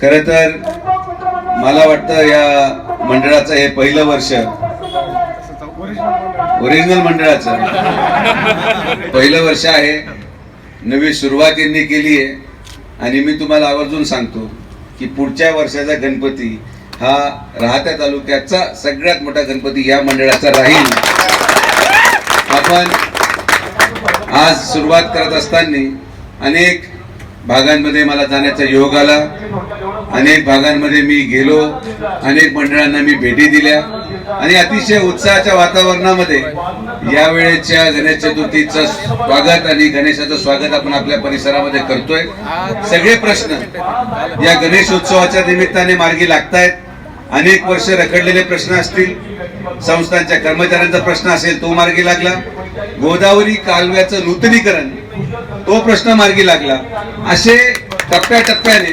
खर तर मला वाटतं या मंडळाचं हे पहिलं वर्ष ओरिजिनल मंडळाचं. पहिलं वर्ष आहे. नवी सुरुवात यांनी केली आहे. आणि मी तुम्हाला आवर्जून सांगतो की पुढच्या वर्षाचा गणपती हा राहत्या तालुक्याचा सगळ्यात मोठा गणपती या मंडळाचा राहील. आपण आज सुरुवात करत असताना अनेक भागांमध्ये मला जाण्याचा योग आला. अनेक भागांमध्ये मी गेलो. अनेक मंडळांना मी भेटी दिल्या. आणि अतिशय उत्साहाच्या वातावरणामध्ये यावेळेच्या गणेश चतुर्थीचं स्वागत आणि गणेशाचं स्वागत आपण आपल्या परिसरामध्ये करतोय. सगळे प्रश्न या गणेश उत्सवाच्या निमित्ताने मार्गी लागतायत. अनेक वर्ष रखडलेले प्रश्न असतील. संस्थांच्या कर्मचाऱ्यांचा प्रश्न असेल तो मार्गी लागला. गोदावरी कालव्याचं नूतनीकरण तो प्रश्न मार्गी लागला. असे टप्प्याटप्प्याने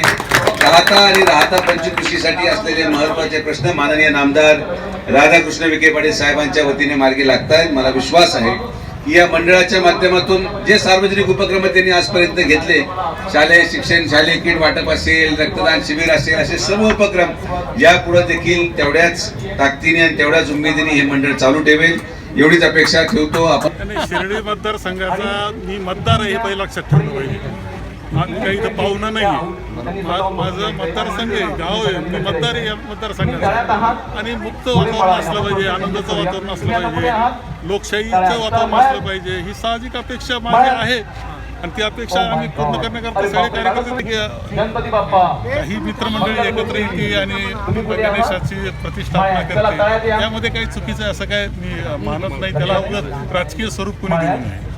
राहता आणि राहता पंचकृषीसाठी असलेले महत्त्वाचे प्रश्न माननीय नामदार राधाकृष्ण विखे पाटील साहेबांच्या वतीने मार्गी लागतायत. मला विश्वास आहे की या मंडळाच्या माध्यमातून जे सार्वजनिक उपक्रम त्यांनी आजपर्यंत घेतले शालेय शिक्षण शालेय किट वाटप असेल रक्तदान शिबिर असेल असे सर्व उपक्रम यापुढे देखील तेवढ्याच ताकदीने आणि तेवढ्याच उमेदीने हे मंडळ चालू ठेवेल. एवढीच अपेक्षा ठेवतो आपण. शिर्डी मतदारसंघाचा मी मतदार आहे हे पहिलं लक्षात ठेवलं पाहिजे. काही इथं पाहुणं नाही माझं मतदारसंघ आहे गाव आहे मी मतदार आहे या मतदारसंघाचा. आणि मुक्त वातावरण असलं पाहिजे आनंदाचं वातावरण असलं पाहिजे लोकशाहीचं वातावरण असलं पाहिजे ही साहजिक अपेक्षा माझी आहे. आणि ती अपेक्षा आम्ही पूर्ण करण्याकरता सगळे कार्यकर्ते काही मित्रमंडळी एकत्र येते आणि गणेशाची प्रतिष्ठापना करते. त्यामध्ये काही चुकीचं आहे असं काय मी मानत नाही. त्याला उगाच राजकीय स्वरूप कोणी देऊ नये